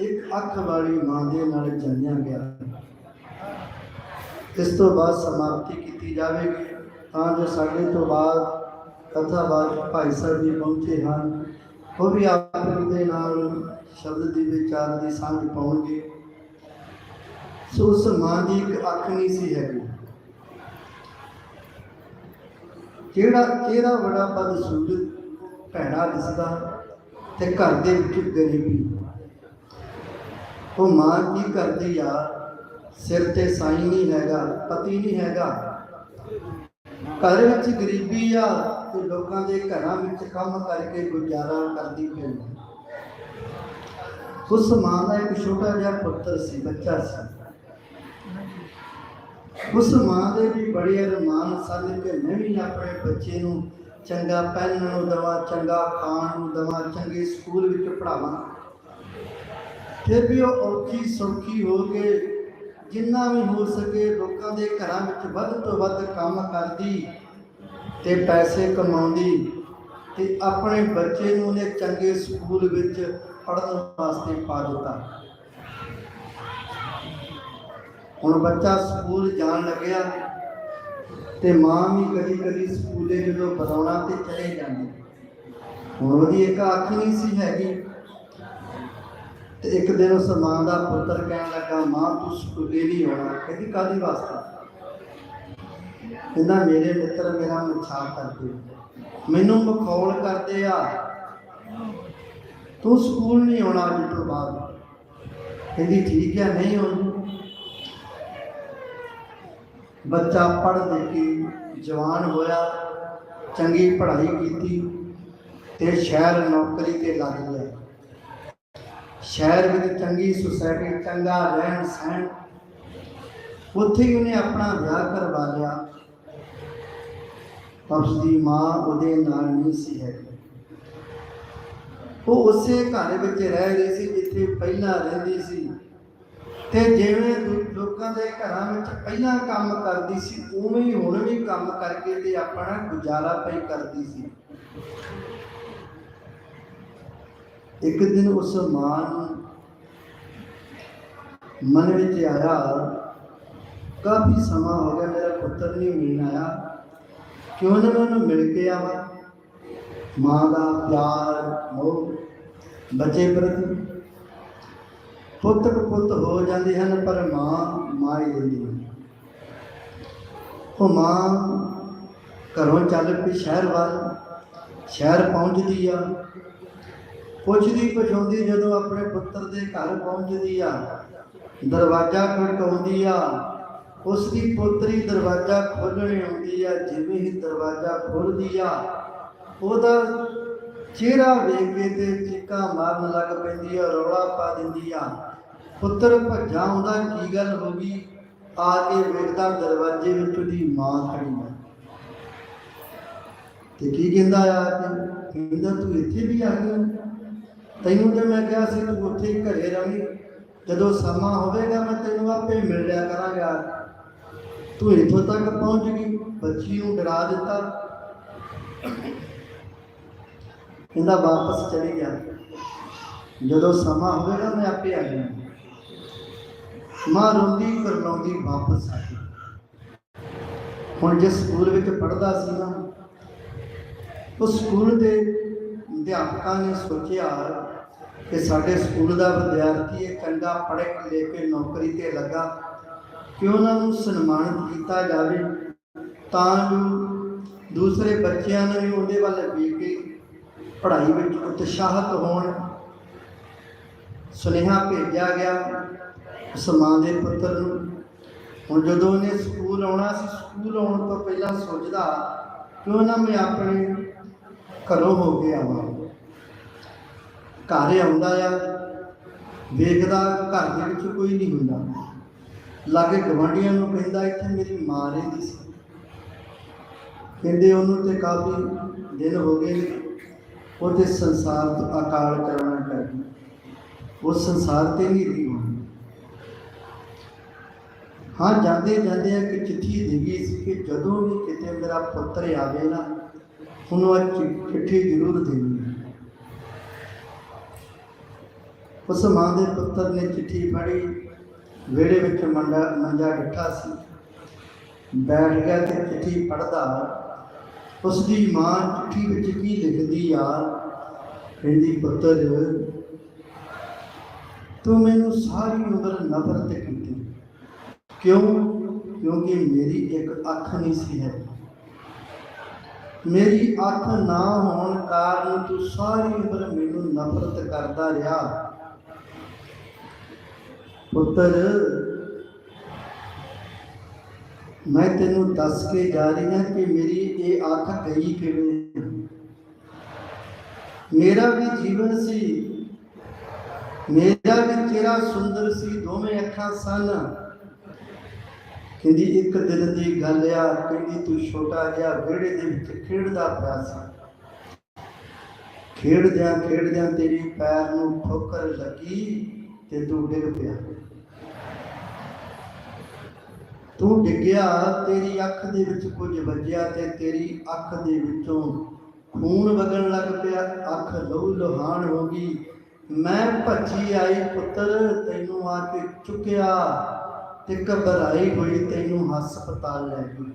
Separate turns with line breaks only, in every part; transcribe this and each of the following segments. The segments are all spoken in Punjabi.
ਇੱਕ ਅੱਖ ਵਾਲੀ ਮਾਂ ਦੇ ਨਾਲ ਜੰਮਿਆ ਗਿਆ। ਇਸ ਤੋਂ ਬਾਅਦ ਸਮਾਪਤੀ ਕੀਤੀ ਜਾਵੇਗੀ। ਤਾਂ ਜੋ ਸਾਡੇ ਤੋਂ ਬਾਅਦ ਕਥਾਵਾਚਕ ਭਾਈ ਸਾਹਿਬ ਜੀ ਪਹੁੰਚੇ ਹਨ। ਉਹ ਵੀ ਆਪ ਦੇ ਨਾਲ ਸ਼ਬਦ ਦੀ ਵਿਚਾਰ ਦੀ ਸਾਂਝ ਪਾਉਣਗੇ। ਸੋ ਉਸ ਮਾਂ ਦੀ ਇੱਕ ਅੱਖ ਨਹੀਂ ਸੀ ਹੈਗੀ। ਕਿਹੜਾ ਕਿਹੜਾ ਬੜਾ ਬਦਸੂਰਤ ਭੈੜਾ ਦਿਸਦਾ ਤੇ ਘਰ ਦੇ ਵਿੱਚ ਗਰੀਬੀ। ਉਹ ਮਾਂ ਕੀ ਕਰਦੀ ਆ? ਸਿਰ ਤੇ ਸਾਈ ਨਹੀਂ ਹੈਗਾ, ਪਤੀ ਨਹੀਂ ਹੈਗਾ। ਘਰ ਵਿੱਚ ਗਰੀਬੀ ਆ ਤੇ ਲੋਕਾਂ ਦੇ ਘਰਾਂ ਵਿੱਚ ਕੰਮ ਕਰਕੇ ਗੁਜ਼ਾਰਾ ਕਰਦੀ ਪੈਂਦੀ ਉਸ ਮਾਂ ਦਾ ਇੱਕ ਛੋਟਾ ਜਿਹਾ ਪੁੱਤਰ ਸੀ, ਬੱਚਾ ਸੀ। ਉਸ ਮਾਂ ਦੇ ਵੀ ਬੜੇ ਅਰਮਾਨ ਸਨ ਕਿ ਮੈਂ ਵੀ ਆਪਣੇ ਬੱਚੇ ਨੂੰ ਚੰਗਾ ਪਹਿਨਣ ਨੂੰ ਦਵਾ, ਚੰਗਾ ਖਾਣ ਨੂੰ ਦਵਾ, ਚੰਗੇ ਸਕੂਲ ਵਿੱਚ ਪੜਾਵਾਂ ਫਿਰ ਵੀ ਉਹ ਔਖੀ ਸੌਖੀ ਹੋ ਕੇ ਜਿੰਨਾ ਵੀ ਹੋ ਸਕੇ ਲੋਕਾਂ ਦੇ ਘਰਾਂ ਵਿੱਚ ਵੱਧ ਤੋਂ ਵੱਧ ਕੰਮ ਕਰਦੀ ਤੇ ਪੈਸੇ ਕਮਾਉਂਦੀ ਤੇ ਆਪਣੇ ਬੱਚੇ ਨੂੰ ਉਹਨੇ ਚੰਗੇ ਸਕੂਲ ਵਿੱਚ ਪੜ੍ਹਨ ਵਾਸਤੇ ਪਾ ਦਿੱਤਾ। ਹੁਣ ਬੱਚਾ ਸਕੂਲ ਜਾਣ ਲੱਗਿਆ ਤੇ ਮਾਂ ਵੀ ਕਦੀ ਕਦੀ ਸਕੂਲੇ ਜਦੋਂ ਬਤਾਉਣਾ ਤੇ ਚਲੇ ਜਾਂਦੀ। ਹੁਣ ਉਹਦੀ ਇੱਕ ਅੱਖ ਨਹੀਂ ਸੀ ਹੈਗੀ। ਤੇ ਇੱਕ ਦਿਨ ਉਸ ਮਾਂ ਦਾ ਪੁੱਤਰ ਕਹਿਣ ਲੱਗਾ, ਮਾਂ, ਤੂੰ ਸਕੂਲੇ ਨਹੀਂ ਆਉਣਾ ਕਹਿੰਦੀ ਕਾਦੀ ਵਾਸਤਾ? ਕਹਿੰਦਾ, ਮੇਰੇ ਮਿੱਤਰ ਮੇਰਾ ਮਛਾੜ ਕਰਦੇ ਮੈਨੂੰ ਮਖੌਲ ਕਰਦੇ ਆ। ਤੂੰ ਸਕੂਲ ਨਹੀਂ ਆਉਣਾ ਅੱਜ ਤੋਂ ਬਾਅਦ। ਕਹਿੰਦੀ, ਠੀਕ ਹੈ, ਨਹੀਂ ਆਉਂਦੀ ਬੱਚਾ ਪੜ੍ਹ ਲਿਖ ਕੇ ਜਵਾਨ ਹੋਇਆ, ਚੰਗੀ ਪੜ੍ਹਾਈ ਕੀਤੀ ਤੇ ਸ਼ਹਿਰ ਨੌਕਰੀ ਤੇ ਲੱਗ ਗਿਆ। ਸ਼ਹਿਰ ਵਿੱਚ ਚੰਗੀ ਸੁਸਾਇਟੀ, ਚੰਗਾ ਰਹਿਣ ਸਹਿਣ, ਉੱਥੇ ਹੀ ਉਹਨੇ ਆਪਣਾ ਵਿਆਹ ਕਰਵਾ ਲਿਆ। ਪਰ ਉਸਦੀ ਮਾਂ ਉਹਦੇ ਨਾਲ ਨਹੀਂ ਸੀ ਹੈਗੀ। ਉਹ ਉਸੇ ਘਰ ਵਿੱਚ ਰਹਿ ਰਹੀ ਸੀ ਜਿੱਥੇ ਪਹਿਲਾਂ ਰਹਿੰਦੀ ਸੀ। ਤੇ ਜਿਵੇਂ ਲੋਕਾਂ ਦੇ ਘਰਾਂ ਵਿੱਚ ਪਹਿਲਾਂ ਕੰਮ ਕਰਦੀ ਸੀ, ਉਵੇਂ ਹੀ ਹੁਣ ਵੀ ਕੰਮ ਕਰਕੇ ਤੇ ਆਪਣਾ ਗੁਜ਼ਾਰਾ ਪਈ ਕਰਦੀ ਸੀ। ਇੱਕ ਦਿਨ ਉਸ ਮਾਂ ਨੂੰ ਮਨ ਵਿੱਚ ਆਇਆ, ਕਾਫੀ ਸਮਾਂ ਹੋ ਗਿਆ, ਮੇਰਾ ਪੁੱਤਰ ਨਹੀਂ ਮਿਲਣ ਆਇਆ। ਕਿਉਂ ਨਾ ਮੈਂ ਉਹਨੂੰ ਮਿਲ ਕੇ ਆਵਾਂ? ਮਾਂ ਦਾ ਪਿਆਰ, ਮੋਹ, ਬੱਚੇ ਪ੍ਰਤੀ ਪੁੱਤ ਪੁੱਤ ਹੋ ਜਾਂਦੇ ਹਨ, ਪਰ ਮਾਂ ਮਾਂ ਹੀ ਰਹਿੰਦੀ ਹੈ। ਉਹ ਮਾਂ ਘਰੋਂ ਚੱਲ ਪਈ, ਸ਼ਹਿਰ ਵੱਲ, ਸ਼ਹਿਰ ਪਹੁੰਚਦੀ ਆ। ਪੁੱਛਦੀ ਪੁਛਾਉਂਦੀ ਜਦੋਂ ਆਪਣੇ ਪੁੱਤਰ ਦੇ ਘਰ ਪਹੁੰਚਦੀ ਆ, ਦਰਵਾਜ਼ਾ ਖੜਕਾਉਂਦੀ ਆ ਉਸ ਦੀ ਪੁੱਤਰੀ ਦਰਵਾਜ਼ਾ ਖੋਲ੍ਹਣ ਆਉਂਦੀ ਆ, ਜਿਵੇਂ ਹੀ ਦਰਵਾਜ਼ਾ ਖੋਲ੍ਹਦੀ ਆ, ਉਹਦਾ ਚਿਹਰਾ ਵੇਖ ਕੇ ਤੇ ਚੀਕਾਂ ਮਾਰਨ ਲੱਗ ਪੈਂਦੀ ਆ, ਰੌਲਾ ਪਾ ਦਿੰਦੀ ਆ। ਪੁੱਤਰ ਭੱਜਾ ਆਉਂਦਾ, ਕੀ ਗੱਲ ਹੋ ਗਈ? ਆ ਕੇ ਵੇਖਦਾ ਦਰਵਾਜ਼ੇ ਵਿੱਚ ਉਹਦੀ ਮਾਂ ਖੜੀ ਆ। ਤੇ ਕੀ ਕਹਿੰਦਾ ਆ ਕਹਿੰਦਾ ਤੂੰ ਇੱਥੇ ਵੀ ਆ ਗਿਆ ਤੈਨੂੰ ਤੇ ਮੈਂ ਕਿਹਾ ਸੀ ਤੂੰ ਉੱਥੇ ਘਰੇ ਰਹੀਂ ਜਦੋਂ ਸਮਾਂ ਹੋਵੇਗਾ ਮੈਂ ਤੈਨੂੰ ਆਪੇ ਮਿਲ ਲਿਆ ਕਰਾਂਗਾ। ਤੂੰ ਇੱਥੋਂ ਤੱਕ ਪਹੁੰਚ ਗਈ, ਬੱਚੀ ਨੂੰ ਡਰਾ ਦਿੱਤਾ। ਕਹਿੰਦਾ ਵਾਪਸ ਚਲੇ ਗਿਆ ਜਦੋਂ ਸਮਾਂ ਹੋਵੇਗਾ ਮੈਂ ਆਪੇ ਆ ਜਾਵਾਂਗਾ ਮਾਂ ਰੋਂਦੀ ਕਰਲਾਉਂਦੀ ਵਾਪਸ ਆ ਗਈ। ਹੁਣ ਜਿਸ ਸਕੂਲ ਵਿੱਚ ਪੜ੍ਹਦਾ ਸੀ ਨਾ, ਉਸ ਸਕੂਲ ਦੇ ਅਧਿਆਪਕਾਂ ਨੇ ਸੋਚਿਆ ਕਿ ਸਾਡੇ ਸਕੂਲ ਦਾ ਵਿਦਿਆਰਥੀ ਇਹ ਚੰਗਾ ਪੜ੍ਹੇ ਲੈ ਕੇ ਨੌਕਰੀ ਤੇ ਲੱਗਾ। ਕਿ ਉਹਨਾਂ ਨੂੰ ਸਨਮਾਨਿਤ ਕੀਤਾ ਜਾਵੇ, ਤਾਂ ਜੋ ਦੂਸਰੇ ਬੱਚਿਆਂ ਨੂੰ ਵੀ ਉਹਦੇ ਵੱਲ ਵੇਖ ਕੇ ਪੜ੍ਹਾਈ ਵਿੱਚ ਉਤਸ਼ਾਹਤ ਹੋਣ। ਸੁਨੇਹਾ ਭੇਜਿਆ ਗਿਆ ਉਸ ਮਾਂ ਦੇ ਪੁੱਤਰ ਨੂੰ। ਹੁਣ ਜਦੋਂ ਉਹਨੇ ਸਕੂਲ ਆਉਣਾ ਸੀ, ਸਕੂਲ ਆਉਣ ਤੋਂ ਪਹਿਲਾਂ ਸੋਚਦਾ, ਕਿਉਂ ਨਾ ਮੈਂ ਆਪਣੇ ਘਰੋਂ ਹੋ ਕੇ ਆਵਾਂ। ਘਰ ਆਉਂਦਾ ਆ ਵੇਖਦਾ ਘਰ ਦੇ ਵਿੱਚ ਕੋਈ ਨਹੀਂ ਹੁੰਦਾ। ਲਾਗੇ ਗਵਾਂਢੀਆਂ ਨੂੰ ਕਹਿੰਦਾ, ਇੱਥੇ ਮੇਰੀ ਮਾਂ ਰਹਿੰਦੀ ਸੀ। ਕਹਿੰਦੇ ਉਹਨੂੰ ਤੇ ਕਾਫੀ ਦਿਨ ਹੋ ਗਏ ਨੇ ਉਹ ਤੇ ਸੰਸਾਰ ਤੋਂ ਅਕਾਲ ਕਰਨਾ ਕਰ ਗਈ ਉਹ ਸੰਸਾਰ ਤੇ ਨਹੀਂ ਰਹੀ ਹੁਣ ਹਾਂ, ਜਾਂਦੇ ਜਾਂਦੇ ਇੱਕ ਚਿੱਠੀ ਦੇ ਸੀ ਕਿ ਜਦੋਂ ਵੀ ਕਿਤੇ ਮੇਰਾ ਪੁੱਤਰ ਆਵੇ ਨਾ, ਉਹਨੂੰ ਇਹ ਚਿੱਠੀ ਜ਼ਰੂਰ ਦੇਣੀ ਹੈ। ਉਸ ਮਾਂ ਦੇ ਪੁੱਤਰ ਨੇ ਚਿੱਠੀ ਫੜੀ, ਵਿਹੜੇ ਵਿੱਚ ਮੰਡਾ, ਮੰਜਾ ਡਿੱਠਾ ਸੀ। ਬੈਠ ਗਿਆ ਤੇ ਚਿੱਠੀ ਪੜਦਾ ਉਸ ਦੀ ਮਾਂ ਚਿੱਠੀ ਵਿੱਚ ਕੀ ਲਿਖਦੀ ਆ? ਕਹਿੰਦੀ, ਪੁੱਤਰ, ਤੂੰ ਮੈਨੂੰ ਸਾਰੀ ਉਮਰ ਨਫ਼ਰਤ ਕੀਤੀ। ਕਿਉਂ? ਕਿਉਂਕਿ ਮੇਰੀ ਇੱਕ ਅੱਖ ਨਹੀਂ ਸੀ ਹੈ। ਮੇਰੀ ਅੱਖ ਨਾ ਹੋਣ ਕਾਰਨ ਤੂੰ ਸਾਰੀ ਉਮਰ ਮੈਨੂੰ ਨਫ਼ਰਤ ਕਰਦਾ ਰਿਹਾ। ਪੁੱਤਰ, ਮੈਂ ਤੈਨੂੰ ਦੱਸ ਕੇ ਜਾ ਰਹੀ ਹਾਂ ਕਿ ਮੇਰੀ ਇਹ ਅੱਖ ਗਈ ਕਿਵੇਂ ਮੇਰਾ ਵੀ ਜੀਵਨ ਸੀ, ਮੇਰਾ ਵੀ ਚਿਹਰਾ ਸੁੰਦਰ ਸੀ, ਦੋਵੇਂ ਅੱਖਾਂ ਸਨ। ਕਹਿੰਦੀ, ਇੱਕ ਦਿਨ ਦੀ ਗੱਲ ਆ, ਕਹਿੰਦੀ, ਤੂੰ ਛੋਟਾ ਜਿਹਾ ਵਿਹੜੇ ਦੇ ਵਿੱਚ ਖੇਡਦਾ ਪਿਆ ਸੀ। ਖੇਡਦਿਆਂ ਖੇਡਦਿਆਂ ਤੇਰੀ ਪੈਰ ਨੂੰ ਠੋਕਰ ਲੱਗੀ। ਤੇ ਤੂੰ ਡਿੱਗ ਪਿਆ। ਤੂੰ ਡਿੱਗਿਆ, ਤੇਰੀ ਅੱਖ ਦੇ ਵਿੱਚ ਕੁਝ ਵੱਜਿਆ ਤੇ ਤੇਰੀ ਅੱਖ ਦੇ ਵਿੱਚੋਂ ਖੂਨ ਵਗਣ ਲੱਗ ਪਿਆ। ਅੱਖ ਲਹੂ ਲੁਹਾਨ ਹੋ ਗਈ। ਮੈਂ ਭੱਜੀ ਆਈ ਪੁੱਤਰ, ਤੈਨੂੰ ਆ ਕੇ ਚੁੱਕਿਆ ਤੇ ਘਬਰਾਈ ਹੋਈ, ਤੈਨੂੰ ਹਸਪਤਾਲ ਲੈ ਗਈ।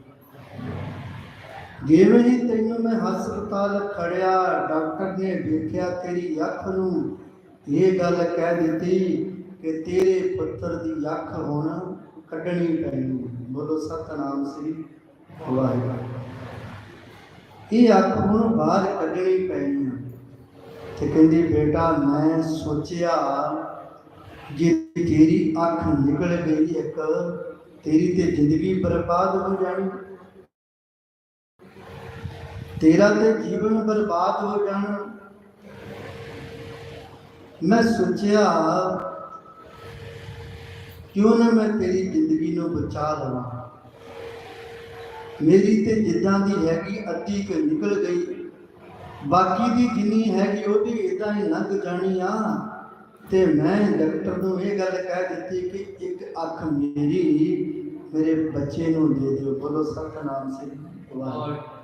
ਜਿਵੇਂ ਹੀ ਤੈਨੂੰ ਮੈਂ ਹਸਪਤਾਲ ਖੜਿਆ, ਡਾਕਟਰ ਨੇ ਵੇਖਿਆ ਤੇਰੀ ਅੱਖ ਨੂੰ ਇਹ ਗੱਲ ਕਹਿ ਦਿੱਤੀ ਕਿ ਤੇਰੇ ਪੁੱਤਰ ਦੀ ਅੱਖ ਹੁਣ ਕੱਢਣੀ ਪੈਣੀ। ਬੋਲੋ, ਸਤਨਾਮ ਸ੍ਰੀ ਵਾਹਿਗੁਰੂ। ਇਹ ਅੱਖ ਹੁਣ ਬਾਹਰ ਕੱਢਣੀ ਪੈਣੀ। ਤੇ ਕਹਿੰਦੀ, ਬੇਟਾ, ਮੈਂ ਸੋਚਿਆ ਜੇ ਤੇਰੀ ਅੱਖ ਨਿਕਲ ਗਈ ਇੱਕ, ਤੇਰੀ ਤੇ ਜ਼ਿੰਦਗੀ ਬਰਬਾਦ ਹੋ ਜਾਣੀ। ਤੇਰਾ ਤੇ ਜੀਵਨ ਬਰਬਾਦ ਹੋ ਜਾਣਾ। ਮੈਂ ਸੋਚਿਆ, ਕਿਉਂ ਨਾ ਮੈਂ ਤੇਰੀ ਜ਼ਿੰਦਗੀ ਨੂੰ ਬਚਾ ਲਵਾਂ? ਮੇਰੀ ਤੇ ਜਿੱਦਾਂ ਦੀ ਹੈਗੀ ਅੱਧੀ ਕੁ ਨਿਕਲ ਗਈ। ਬਾਕੀ ਦੀ ਜਿੰਨੀ ਹੈਗੀ ਉਹਦੀ ਇਦਾਂ ਹੀ ਲੰਘ ਜਾਣੀ ਆ। ਤੇ ਮੈਂ ਡਾਕਟਰ ਨੂੰ ਇਹ ਗੱਲ ਕਹਿ ਦਿੱਤੀ ਕਿ ਇੱਕ ਅੱਖ ਮੇਰੀ ਮੇਰੇ ਬੱਚੇ ਨੂੰ ਦੇ ਦਿਓ। ਬੋਲੋ ਸਤਨਾਮ ਸਿੰਘ, ਵਾਹਿਗੁਰੂ।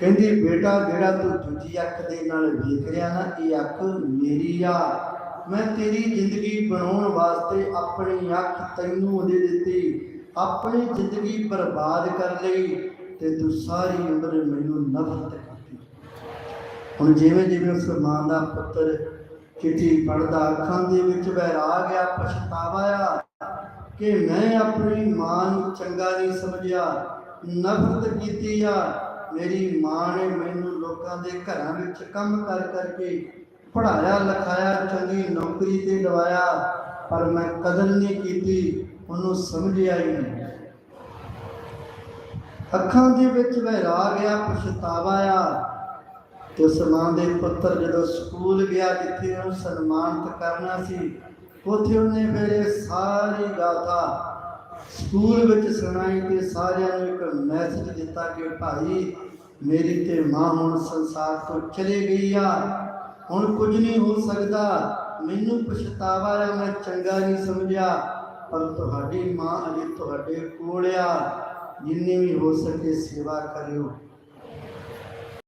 ਕਹਿੰਦੀ, ਬੇਟਾ, ਜਿਹੜਾ ਤੂੰ ਦੂਜੀ ਅੱਖ ਦੇ ਨਾਲ ਵੇਖ ਰਿਹਾ ਨਾ, ਇਹ ਅੱਖ ਮੇਰੀ ਆ। ਮੈਂ ਤੇਰੀ ਜ਼ਿੰਦਗੀ ਬਣਾਉਣ ਵਾਸਤੇ ਆਪਣੀ ਅੱਖ ਤੈਨੂੰ ਦੇ ਦਿੱਤੀ। ਆਪਣੀ ਜ਼ਿੰਦਗੀ ਬਰਬਾਦ ਕਰ ਲਈ ਤੇ ਤੂੰ ਸਾਰੀ ਉਮਰ ਮੈਨੂੰ ਨਫ਼ਰਤ ਕੀਤੀ। ਹੁਣ ਜਿਵੇਂ ਜਿਵੇਂ ਉਸ ਮਾਂ ਦਾ ਪੁੱਤਰ ਚਿੱਠੀ ਪੜਦਾ ਅੱਖਾਂ ਦੇ ਵਿੱਚ ਵੈਰਾਗ ਆ, ਪਛਤਾਵਾ ਆ ਕਿ ਮੈਂ ਆਪਣੀ ਮਾਂ ਨੂੰ ਚੰਗਾ ਨਹੀਂ ਸਮਝਿਆ, ਨਫ਼ਰਤ ਕੀਤੀ ਆ। ਮੇਰੀ ਮਾਂ ਨੇ ਮੈਨੂੰ ਲੋਕਾਂ ਦੇ ਘਰਾਂ ਵਿੱਚ ਕੰਮ ਕਰ ਕਰਕੇ ਪੜਾਇਆ ਲਿਖਾਇਆ, ਚੰਗੀ ਨੌਕਰੀ ਤੇ ਲਵਾਇਆ, ਪਰ ਮੈਂ ਕਦਰ ਨਹੀਂ ਕੀਤੀ, ਉਹਨੂੰ ਸਮਝਿਆ ਹੀ ਨਹੀਂ। ਅੱਖਾਂ ਦੇ ਵਿੱਚ ਵਹਿਰਾ ਗਿਆ, ਪਛਤਾਵਾ ਆ। ਤੇ ਉਸ ਮਾਂ ਦੇ ਪੁੱਤਰ ਜਦੋਂ ਸਕੂਲ ਗਿਆ, ਜਿੱਥੇ ਉਹਨੂੰ ਸਨਮਾਨਿਤ ਕਰਨਾ ਸੀ, ਉੱਥੇ ਉਹਨੇ ਮੇਰੇ ਸਾਰੀ ਗਾਥਾ ਸਕੂਲ ਵਿੱਚ ਸੁਣਾਈ ਤੇ ਸਾਰਿਆਂ ਨੂੰ ਇੱਕ ਮੈਸੇਜ ਦਿੱਤਾ ਕਿ ਭਾਈ, ਮੇਰੀ ਤੇ ਮਾਂ ਹੁਣ ਸੰਸਾਰ ਤੋਂ ਚਲੇ ਗਈ ਆ। ਹੁਣ ਕੁਝ ਨਹੀਂ ਹੋ ਸਕਦਾ। ਮੈਨੂੰ ਪਛਤਾਵਾ ਆ ਮੈਂ ਚੰਗਾ ਨਹੀਂ ਸਮਝਿਆ। ਪਰ ਤੁਹਾਡੀ ਮਾਂ ਅਜੇ ਤੁਹਾਡੇ ਕੋਲ ਆ। ਜਿੰਨੀ ਵੀ ਹੋ ਸਕੇ ਸੇਵਾ ਕਰਿਓ।